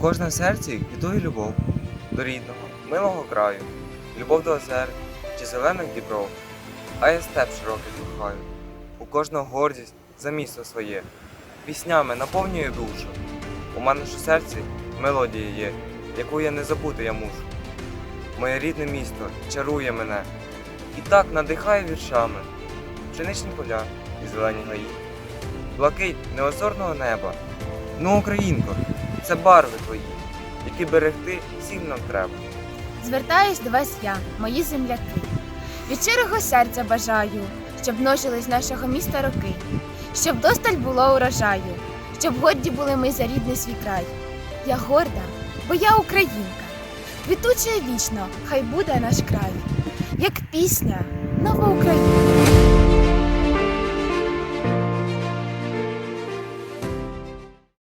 кожному серці квітує любов до рідного, милого краю, любов до озер чи зелених дібров, а я степ широкий кохаю. У кожного гордість за місто своє, піснями наповнює душу. У мене ж у серці мелодія є, яку я не забути я мушу. Моє рідне місто чарує мене і так надихає віршами, пшеничні поля і зелені гаї, блакить неозорного неба. Ну, Українко, це барви твої, які берегти всім нам треба. Звертаюсь до вас я, мої земляки. Від щирого серця бажаю, щоб множились нашого міста роки, щоб досталь було урожаю, щоб годді були ми за рідний свій край. Я горда, бо я українка. Квітуче вічно, хай буде наш край, як пісня, нова Україна.